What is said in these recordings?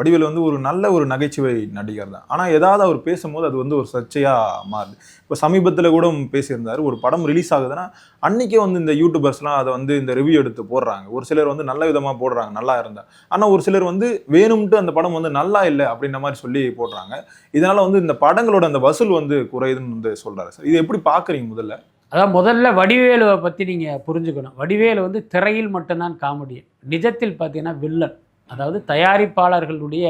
வடிவேலு வந்து ஒரு நல்ல ஒரு நகைச்சுவை நடிகர் தான். ஆனால் ஏதாவது அவர் பேசும்போது அது வந்து ஒரு சர்ச்சையாக மாறுது. இப்போ சமீபத்தில் கூட பேசியிருந்தார். ஒரு படம் ரிலீஸ் ஆகுதுன்னா அன்றைக்கே வந்து இந்த யூடியூபர்ஸ்லாம் அதை வந்து இந்த ரிவ்யூ எடுத்து போடுறாங்க. ஒரு சிலர் வந்து நல்ல விதமாக போடுறாங்க நல்லா இருந்தா. ஆனால் ஒரு சிலர் வந்து வேணும்ட்டு அந்த படம் வந்து நல்லா இல்லை அப்படின்ற மாதிரி சொல்லி போடுறாங்க. இதனால் வந்து இந்த படங்களோட அந்த வசூல் வந்து குறையுதுன்னு வந்து சொல்கிறாரு சார். இது எப்படி பார்க்குறீங்க முதல்ல? அதான் முதல்ல வடிவேலுவை பற்றி நீங்கள் புரிஞ்சுக்கணும். வடிவேலு வந்து திரையில் மட்டும்தான் காமெடி நிஜத்தில் பார்த்தீங்கன்னா வில்லன். அதாவது தயாரிப்பாளர்களுடைய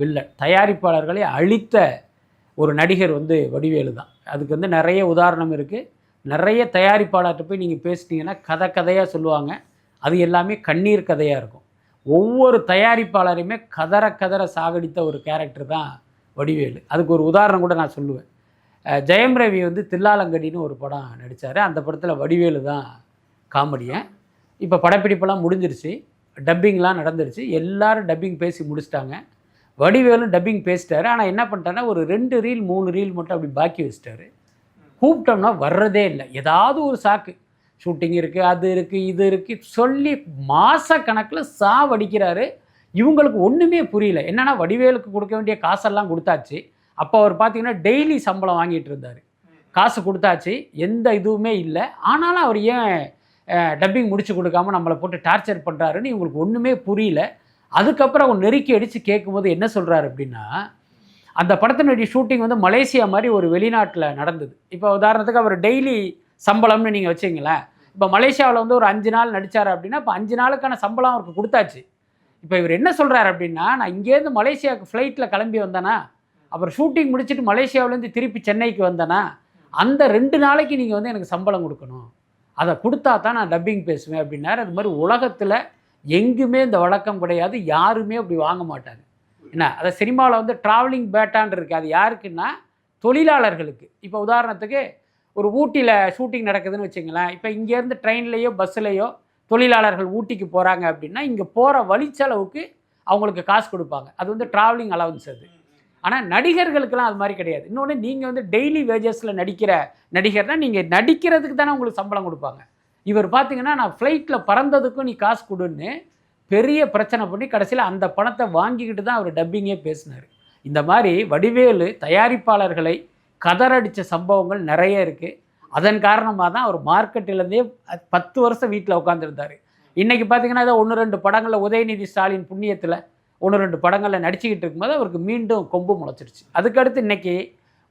வில்லன் தயாரிப்பாளர்களை அழித்த ஒரு நடிகர் வந்து வடிவேலு தான். அதுக்கு வந்து நிறைய உதாரணம் இருக்குது நிறைய தயாரிப்பாளர்கிட்ட போய் நீங்கள் பேசிட்டீங்கன்னா கதை கதையாக சொல்லுவாங்க. அது எல்லாமே கண்ணீர் கதையாக இருக்கும். ஒவ்வொரு தயாரிப்பாளரையுமே கதற கதற சாகடித்த ஒரு கேரக்டர் தான் வடிவேலு. அதுக்கு ஒரு உதாரணம் கூட நான் சொல்லுவேன். ஜெயம் ரவி வந்து தில்லாலங்கடின்னு ஒரு படம் நடித்தார் அந்த படத்தில் வடிவேலு தான் காமெடியன். இப்போ படப்பிடிப்பெல்லாம் முடிஞ்சிருச்சு. டப்பிங்லாம் நடந்துருச்சு. எல்லோரும் டப்பிங் பேசி முடிச்சிட்டாங்க. வடிவேலும் டப்பிங் பேசிட்டாரு. ஆனால் என்ன பண்ணிட்டாருன்னா ஒரு ரெண்டு ரீல் மூணு ரீல் மட்டும் அப்படி பாக்கி வச்சிட்டாரு. கூப்பிட்டோம்னா வர்றதே இல்லை. ஏதாவது ஒரு சாக்கு. ஷூட்டிங் இருக்குது அது இருக்குது இது இருக்குது சொல்லி மாதக்கணக்கில் சாவடிக்கிறாரு இவங்களுக்கு ஒன்றுமே புரியல. என்னென்னா வடிவேலுக்கு கொடுக்க வேண்டிய காசெல்லாம் கொடுத்தாச்சு. அப்போ அவர் பார்த்தீங்கன்னா டெய்லி சம்பளம் வாங்கிட்டு இருந்தார். காசு கொடுத்தாச்சு. எந்த இதுவுமே இல்லை. ஆனாலும் அவர் ஏன் டப்பிங் முடிச்சு கொடுக்காம நம்மளை போட்டு டார்ச்சர் பண்ணுறாருன்னு இவங்களுக்கு ஒன்றுமே புரியல. அதுக்கப்புறம் அவங்க நெருக்கி அடித்து கேட்கும்போது என்ன சொல்கிறாரு அப்படின்னா அந்த படத்தினுடைய ஷூட்டிங் வந்து மலேசியா மாதிரி ஒரு வெளிநாட்டில் நடந்தது. இப்போ உதாரணத்துக்கு அவர் டெய்லி சம்பளம்னு நீங்கள் வச்சிங்களேன். இப்போ மலேசியாவில் வந்து ஒரு அஞ்சு நாள் நடித்தார் அப்படின்னா இப்போ அஞ்சு நாளுக்கான சம்பளம் அவருக்கு கொடுத்தாச்சு. இப்போ இவர் என்ன சொல்கிறாரு அப்படின்னா நான் இங்கேருந்து மலேசியாவுக்கு ஃப்ளைட்டில் கிளம்பி வந்தேனா அப்புறம் ஷூட்டிங் முடிச்சுட்டு மலேசியாவிலேருந்து திருப்பி சென்னைக்கு வந்தேனா அந்த ரெண்டு நாளைக்கு நீங்கள் வந்து எனக்கு சம்பளம் கொடுக்கணும். அதை கொடுத்தா தான் நான் டப்பிங் பேசுவேன் அப்படின்னாரு. அது மாதிரி உலகத்தில் எங்குமே இந்த வழக்கம் கிடையாது. யாருமே அப்படி வாங்க மாட்டாங்க. என்ன? அதை சினிமாவில் வந்து ட்ராவலிங் பேட்டான் இருக்குது அது யாருக்குன்னா? தொழிலாளர்களுக்கு. இப்போ உதாரணத்துக்கு ஒரு ஊட்டியில் ஷூட்டிங் நடக்குதுன்னு வச்சுங்களேன் இப்போ இங்கேருந்து ட்ரெயின்லேயோ பஸ்ஸுலேயோ தொழிலாளர்கள் ஊட்டிக்கு போகிறாங்க அப்படின்னா இங்கே போகிற வழிச்செலவுக்கு அவங்களுக்கு காசு கொடுப்பாங்க. அது வந்து ட்ராவலிங் அலவன்ஸ் அது. ஆனால் நடிகர்களுக்கெல்லாம் அது மாதிரி கிடையாது. இன்னொன்று நீங்கள் வந்து டெய்லி வேஜஸில் நடிக்கிற நடிகர்னால் நீங்கள் நடிக்கிறதுக்கு தானே உங்களுக்கு சம்பளம் கொடுப்பாங்க. இவர் பார்த்தீங்கன்னா நான் ஃப்ளைட்டில் பறந்ததுக்கும் நீ காசு கொடுன்னு பெரிய பிரச்சனை பண்ணி கடைசியில் அந்த பணத்தை வாங்கிக்கிட்டு தான் அவர் டப்பிங்கே பேசினார். இந்த மாதிரி வடிவேலு தயாரிப்பாளர்களை கதறடித்த சம்பவங்கள் நிறைய இருக்குது அதன் காரணமாக தான் அவர் மார்க்கெட்டிலேருந்தே பத்து வருஷம் வீட்டில் உட்காந்துருந்தார் இன்றைக்கி பார்த்தீங்கன்னா ஏதோ ஒன்று ரெண்டு படங்களில் உதயநிதி ஸ்டாலின் புண்ணியத்தில் ஒன்று ரெண்டு படங்களில் நடிச்சுக்கிட்டு இருக்கும்போது அவருக்கு மீண்டும் கொம்பு முளைச்சிருச்சு. அதுக்கடுத்து இன்னைக்கு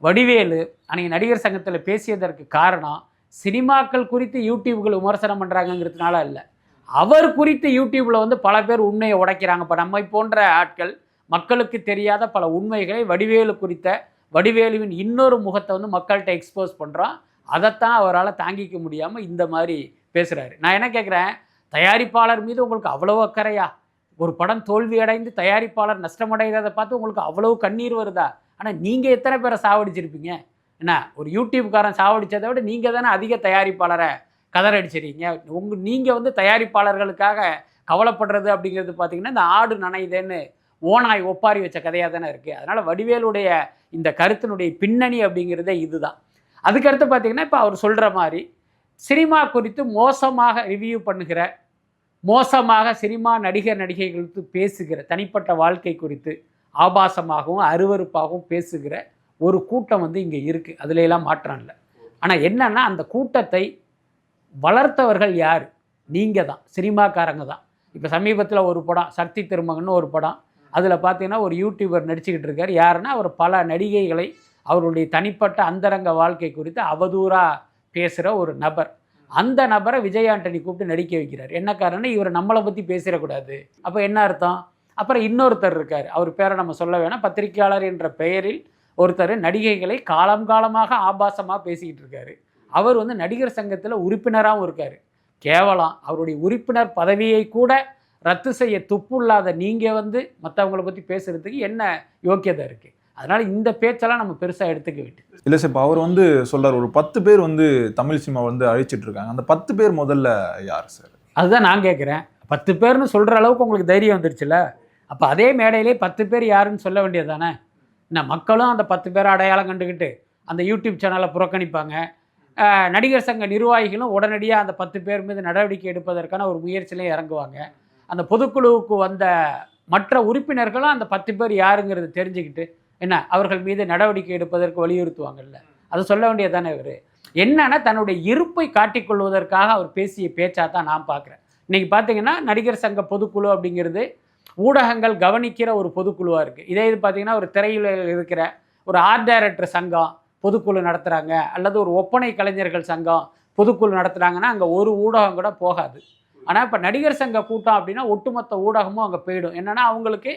வடிவேலு அன்றைக்கி நடிகர் சங்கத்தில் பேசியதற்கு காரணம் சினிமாக்கள் குறித்து யூடியூப்கள் விமர்சனம் பண்ணுறாங்கங்கிறதுனால இல்லை. அவர் குறித்து யூடியூப்பில் வந்து பல பேர் உண்மையை உடைக்கிறாங்க. இப்போ நம்மை போன்ற ஆட்கள் மக்களுக்கு தெரியாத பல உண்மைகளை வடிவேலு குறித்த வடிவேலுவின் இன்னொரு முகத்தை வந்து மக்கள்கிட்ட எக்ஸ்போஸ் பண்ணுறோம் அதைத்தான் அவரால் தாங்கிக்க முடியாமல் இந்த மாதிரி பேசுகிறாரு நான் என்ன கேட்குறேன் தயாரிப்பாளர் மீது உங்களுக்கு அவ்வளோ அக்கறையா? ஒரு படம் தோல்வி அடைந்து தயாரிப்பாளர் நஷ்டமடைகிறத பார்த்து உங்களுக்கு அவ்வளவு கண்ணீர் வருதா? ஆனால் நீங்கள் எத்தனை பேரை சாவடிச்சிருப்பீங்க? என்ன ஒரு யூடியூப்காரன் சாவடித்ததை விட நீங்கள் தானே அதிக தயாரிப்பாளரை கதறடிச்சிருக்கீங்க? உங்கள் நீங்கள் வந்து தயாரிப்பாளர்களுக்காக கவலைப்படுறது அப்படிங்கிறது பார்த்தீங்கன்னா இந்த ஆடு நனையுதேன்னு ஓனாய் ஒப்பாரி வச்ச கதையாக தானே இருக்குது அதனால் வடிவேலுடைய இந்த கருத்தினுடைய பின்னணி அப்படிங்கிறதே இதுதான். அதுக்கடுத்து பார்த்தீங்கன்னா இப்போ அவர் சொல்கிற மாதிரி சினிமா குறித்து மோசமாக ரிவ்யூ பண்ணுகிற மோசமாக சினிமா நடிகர் நடிகைகள் குறித்து பேசுகிற தனிப்பட்ட வாழ்க்கை குறித்து ஆபாசமாகவும் அருவருப்பாகவும் பேசுகிற ஒரு கூட்டம் வந்து இங்கே இருக்குது அதுல எல்லாம் மாற்றம் இல்லை. ஆனால் என்னென்னா அந்த கூட்டத்தை வளர்த்தவர்கள் யார்? நீங்கள் தான். சினிமாக்காரங்க தான். இப்போ சமீபத்தில் ஒரு படம் சக்தி திருமகன்னு ஒரு படம். அதில் பார்த்தீங்கன்னா ஒரு யூடியூபர் நடிச்சுக்கிட்டு இருக்கார். யாருன்னா அவர் பல நடிகைகளை அவருடைய தனிப்பட்ட அந்தரங்க வாழ்க்கை குறித்து அவதூறாக பேசுகிற ஒரு நபர். அந்த நபரை விஜய் ஆண்டனி கூப்பிட்டு நடிக்க வைக்கிறார். என்ன காரணம் இவர் நம்மளை பற்றி பேசிடக்கூடாது. அப்போ என்ன அர்த்தம்? அப்புறம் இன்னொருத்தர் இருக்கார். அவர் பேரை நம்ம சொல்ல வேணாம். பத்திரிக்கையாளர் என்ற பெயரில் ஒருத்தர் நடிகைகளை காலம் காலமாக ஆபாசமாக பேசிக்கிட்டு இருக்காரு. அவர் வந்து நடிகர் சங்கத்தில் உறுப்பினராகவும் இருக்கார். கேவலம். அவருடைய உறுப்பினர் பதவியை கூட ரத்து செய்ய துப்புள்ளாத நீங்கள் வந்து மற்றவங்கள பற்றி பேசுகிறதுக்கு என்ன யோக்கியதை இருக்குது அதனால் இந்த பேச்செல்லாம் நம்ம பெருசாக எடுத்துக்க வேண்டியது. இல்லை சார் இப்போ அவர் வந்து சொல்றார் ஒரு பத்து பேர் வந்து தமிழ் சினிமா வந்து அழிச்சிட்டு இருக்காங்க அந்த பத்து பேர் முதல்ல யார் சார்? அதுதான் நான் கேட்குறேன் பத்து பேர்னு சொல்கிற அளவுக்கு உங்களுக்கு தைரியம் வந்துருச்சுல அப்போ அதே மேடையிலே பத்து பேர் யாருன்னு சொல்ல வேண்டியது தானே என்ன மக்களும் அந்த பத்து பேரை அடையாளம் கண்டுக்கிட்டு அந்த யூடியூப் சேனலை புறக்கணிப்பாங்க. நடிகர் சங்க நிர்வாகிகளும் உடனடியாக அந்த பத்து பேர் மீது நடவடிக்கை எடுப்பதற்கான ஒரு முயற்சியிலையும் இறங்குவாங்க. அந்த பொதுக்குழுவுக்கு வந்த மற்ற உறுப்பினர்களும் அந்த பத்து பேர் யாருங்கிறத தெரிஞ்சுக்கிட்டு என்ன அவர்கள் மீது நடவடிக்கை எடுப்பதற்கு வலியுறுத்துவாங்கல்ல. அதை சொல்ல வேண்டியதானே இவர். என்னன்னா தன்னுடைய இருப்பை காட்டிக்கொள்வதற்காக அவர் பேசிய பேச்சா தான் நான் பார்க்குறேன். இன்னைக்கு பார்த்தீங்கன்னா நடிகர் சங்க பொதுக்குழு அப்படிங்கிறது ஊடகங்கள் கவனிக்கிற ஒரு பொதுக்குழுவாக இருக்குது இதே இது பார்த்தீங்கன்னா ஒரு திரையுலகில் இருக்கிற ஒரு ஆர்ட் டைரக்டர் சங்கம் பொதுக்குழு நடத்துகிறாங்க அல்லது ஒரு ஒப்பனை கலைஞர்கள் சங்கம் பொதுக்குழு நடத்துகிறாங்கன்னா அங்கே ஒரு ஊடகம் கூட போகாது. ஆனால் இப்போ நடிகர் சங்க கூட்டம் அப்படின்னா ஒட்டுமொத்த ஊடகமும் அங்கே போயிடும். என்னன்னா அவங்களுக்கு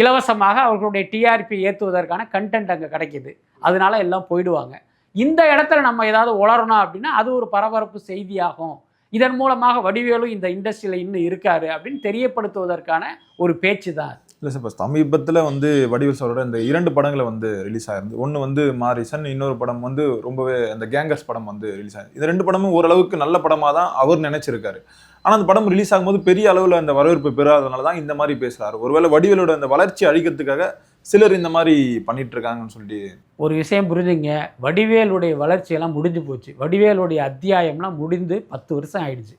இலவசமாக அவர்களுடைய டிஆர்பி ஏற்றுவதற்கான கண்டென்ட் அங்கே கிடைக்கிது. அதனால எல்லாம் போயிடுவாங்க. இந்த இடத்துல நம்ம ஏதாவது உளரணும் அப்படின்னா அது ஒரு பரபரப்பு செய்தியாகும். இதன் மூலமாக வடிவேலும் இந்த இண்டஸ்ட்ரியில் இன்னும் இருக்காரு அப்படின்னு தெரியப்படுத்துவதற்கான ஒரு பேச்சு தான் இல்லை சார் இப்போ சமீபத்தில் வந்து வடிவேல் சாரோட இந்த இரண்டு படங்களை வந்து ரிலீஸ் ஆயிருந்து ஒன்று வந்து மாரிசன் இன்னொரு படம் வந்து ரொம்பவே அந்த கேங்கர்ஸ் படம் வந்து ரிலீஸ் ஆயிருக்கு இந்த ரெண்டு படமும் ஓரளவுக்கு நல்ல படமாக தான் அவர் நினைச்சிருக்காரு. ஆனால் அந்த படம் ரிலீஸ் ஆகும்போது பெரிய அளவில் அந்த வரவேற்பு பெறாதனால தான் இந்த மாதிரி பேசுறாரு. ஒருவேளை வடிவேலோட அந்த வளர்ச்சி அழிக்கிறதுக்காக சிலர் இந்த மாதிரி பண்ணிட்டு இருக்காங்கன்னு சொல்லிட்டு ஒரு விஷயம் புரிஞ்சுங்க. வடிவேலுடைய வளர்ச்சியெல்லாம் முடிஞ்சு போச்சு. வடிவேலுடைய அத்தியாயம்லாம் முடிந்து பத்து வருஷம் ஆயிடுச்சு.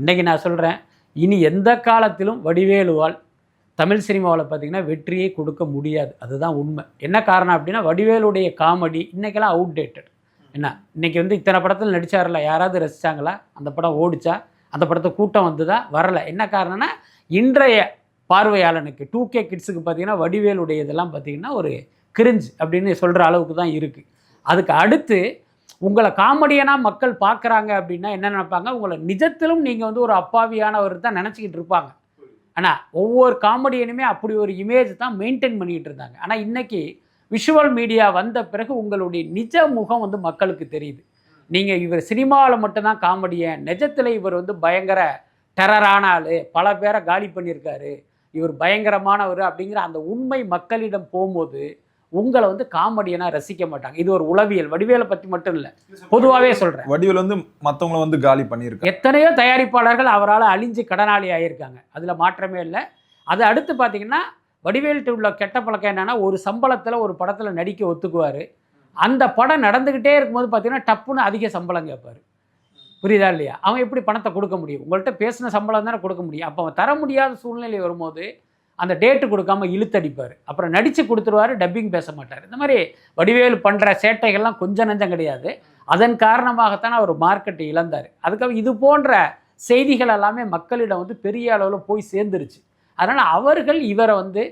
இன்னைக்கு நான் சொல்கிறேன் இனி எந்த காலத்திலும் வடிவேலுவால் தமிழ் சினிமாவில் பார்த்தீங்கன்னா வெற்றியை கொடுக்க முடியாது. அதுதான் உண்மை. என்ன காரணம் அப்படின்னா வடிவேலுடைய காமெடி இன்னைக்கெல்லாம் அவுடேட்டட் என்ன? இன்னைக்கு வந்து இத்தனை படத்தில் நடித்தார்ல யாராவது ரசித்தாங்களா அந்த படம் ஓடிச்சா? அந்த படத்தை கூட்டம் வந்துதா? வரல. என்ன காரணம்னா இன்றைய பார்வையாளனுக்கு டூ கே கிட்ஸுக்கு பார்த்தீங்கன்னா வடிவேலுடைய இதெல்லாம் பார்த்தீங்கன்னா ஒரு கிரிஞ்ச் அப்படின்னு சொல்கிற அளவுக்கு தான் இருக்குது அதுக்கு அடுத்து உங்களை காமெடியனாக மக்கள் பார்க்குறாங்க அப்படின்னா என்ன நினைப்பாங்க? உங்களை நிஜத்திலும் நீங்கள் வந்து ஒரு அப்பாவியானவர் தான் நினச்சிக்கிட்டு இருப்பாங்க. ஆனால் ஒவ்வொரு காமெடியனுமே அப்படி ஒரு இமேஜ் தான் மெயின்டைன் பண்ணிக்கிட்டு இருந்தாங்க. ஆனால் இன்றைக்கி விஷுவல் மீடியா வந்த பிறகு உங்களுடைய நிஜ முகம் வந்து மக்களுக்கு தெரியுது. நீங்கள் இவர் சினிமாவில் மட்டும்தான் காமெடியன் நிஜத்தில் இவர் வந்து பயங்கர டெரரான ஆள் பல பேரை காலி பண்ணியிருக்காரு இவர் பயங்கரமானவர் அப்படிங்கிற அந்த உண்மை மக்களிடம் போகும்போது உங்களை வந்து காமெடியனாக ரசிக்க மாட்டாங்க. இது ஒரு உளவியல். வடிவேலை பற்றி மட்டும் இல்லை. பொதுவாகவே சொல்கிறேன் வடிவேல் வந்து மற்றவங்கள வந்து காலி பண்ணியிருக்காரு எத்தனையோ தயாரிப்பாளர்கள் அவரால் அழிஞ்சு கடனாளி ஆகியிருக்காங்க அதில் மாற்றமே இல்லை. அது அடுத்து பார்த்தீங்கன்னா வடிவேல்கிட்ட உள்ள கெட்ட பழக்கம் என்னன்னா ஒரு சம்பளத்தில் ஒரு படத்தில் நடிக்க ஒத்துக்குவார். அந்த படம் நடந்துக்கிட்டே இருக்கும்போது பார்த்தீங்கன்னா டப்புன்னு அதிக சம்பளம் கேட்பார் புரியுதா இல்லையா? அவன் எப்படி பணத்தை கொடுக்க முடியும்? உங்கள்கிட்ட பேசின சம்பளம் தானே கொடுக்க முடியும்? அப்போ அவன் தர முடியாத சூழ்நிலை வரும்போது அந்த டேட்டு கொடுக்காம இழுத்தடிப்பார். அப்புறம் நடித்து கொடுத்துருவாரு டப்பிங் பேச மாட்டார். இந்த மாதிரி வடிவேலு பண்ணுற சேட்டைகள்லாம் கொஞ்சம் நஞ்சம் கிடையாது. அதன் காரணமாகத்தான் அவர் மார்க்கெட்டை இழந்தார். அதுக்காக இது போன்ற செய்திகள் எல்லாமே மக்களிடம் வந்து பெரிய அளவில் போய் சேர்ந்துருச்சு. அதனால் அவர்கள் இவரை வந்து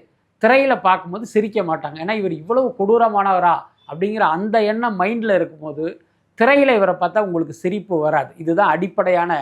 திரையில் பார்க்கும்போது சிரிக்க மாட்டாங்க. ஏன்னா இவர் இவ்வளவு கொடூரமானவரா அப்படிங்கிற அந்த எண்ணம் மைண்டில் இருக்கும்போது திரையில் இவரை பார்த்தா உங்களுக்கு சிரிப்பு வராது. இதுதான் அடிப்படையான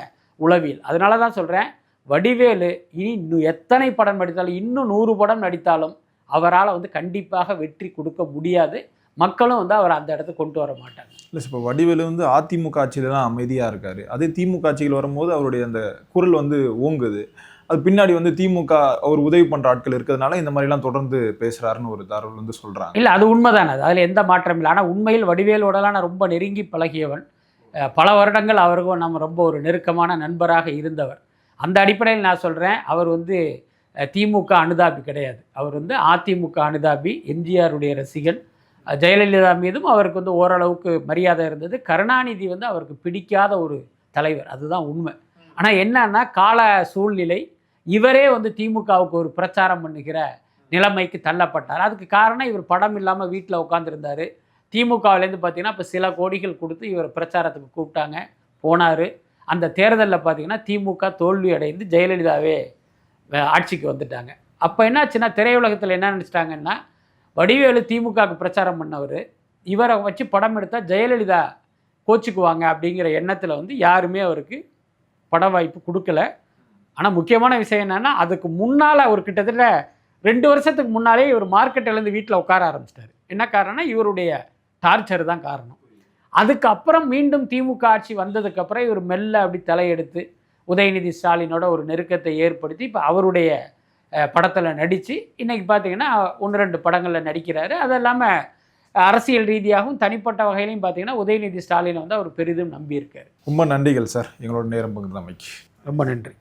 உளவியல். அதனால தான் சொல்கிறேன் வடிவேலு இனி இன்னும் எத்தனை படம் நடித்தாலும் இன்னும் நூறு படம் நடித்தாலும் அவரால் வந்து கண்டிப்பாக வெற்றி கொடுக்க முடியாது. மக்களும் வந்து அவர் அந்த இடத்துக்கு கொண்டு வர மாட்டாங்க. இல்லை இப்போ வடிவேலு வந்து அதிமுக ஆட்சியில தான் அமைதியாக இருக்காரு. அதே திமுக ஆட்சியில் வரும்போது அவருடைய அந்த குரல் வந்து ஓங்குது. அது பின்னாடி வந்து திமுக அவர் உதவி பண்ற ஆட்கள் இருக்கிறதுனால இந்த மாதிரிலாம் தொடர்ந்து பேசுறாருன்னு ஒரு தகவல் வந்து சொல்றாங்க. இல்லை அது உண்மைதானே. அது அதில் எந்த மாற்றம் இல்லை. ஆனால் உண்மையில் வடிவேலோடலாம் நான் ரொம்ப நெருங்கி பழகியவன். பல வருடங்கள் அவருக்கும் நம்ம ரொம்ப ஒரு நெருக்கமான நண்பராக இருந்தவர். அந்த அடிப்படையில் நான் சொல்கிறேன் அவர் வந்து திமுக அனுதாபி கிடையாது. அவர் வந்து அதிமுக அனுதாபி எம்ஜிஆருடைய ரசிகன். ஜெயலலிதா மீதும் அவருக்கு வந்து ஓரளவுக்கு மரியாதை இருந்தது. கருணாநிதி வந்து அவருக்கு பிடிக்காத ஒரு தலைவர். அதுதான் உண்மை. ஆனால் என்னன்னா கால சூழ்நிலை இவரே வந்து திமுகவுக்கு ஒரு பிரச்சாரம் பண்ணுகிற நிலைமைக்கு தள்ளப்பட்டார். அதுக்கு காரணம் இவர் படம் இல்லாமல் வீட்டில் உட்காந்துருந்தார் திமுகவிலேருந்து பார்த்தீங்கன்னா இப்போ சில கோடிகள் கொடுத்து இவர் பிரச்சாரத்துக்கு கூப்பிட்டாங்க. போனார். அந்த தேர்தலில் பார்த்தீங்கன்னா திமுக தோல்வி அடைந்து ஜெயலலிதாவே ஆட்சிக்கு வந்துட்டாங்க. அப்போ என்னாச்சுன்னா திரையுலகத்தில் என்ன நினச்சிட்டாங்கன்னா வடிவேலு திமுகவுக்கு பிரச்சாரம் பண்ணவர். இவரை வச்சு படம் எடுத்தால் ஜெயலலிதா கோச்சுக்குவாங்க அப்படிங்கிற எண்ணத்தில் வந்து யாருமே அவருக்கு பட வாய்ப்பு கொடுக்கல. ஆனால் முக்கியமான விஷயம் என்னென்னா அதுக்கு முன்னால் அவர் கிட்டத்தட்ட ரெண்டு வருஷத்துக்கு முன்னாலே இவர் மார்க்கெட்டிலேருந்து வீட்டில் உட்கார ஆரம்பிச்சிட்டாரு. என்ன காரணம்னா இவருடைய டார்ச்சர் தான் காரணம். அதுக்கப்புறம் மீண்டும் திமுக ஆட்சி வந்ததுக்கப்புறம் இவர் மெல்ல அப்படி தலையெடுத்து உதயநிதி ஸ்டாலினோட ஒரு நெருக்கத்தை ஏற்படுத்தி இப்போ அவருடைய படத்தில் நடித்து இன்னைக்கு பார்த்தீங்கன்னா ஒன்று ரெண்டு படங்களில் நடிக்கிறாரு. அது இல்லாமல் அரசியல் ரீதியாகவும் தனிப்பட்ட வகையிலையும் பார்த்தீங்கன்னா உதயநிதி ஸ்டாலினை வந்து அவர் பெரிதும் நம்பியிருக்காரு. ரொம்ப நன்றிகள் சார். எங்களோட நேரம் பகிர்ந்தமைக்கு. ரொம்ப நன்றி.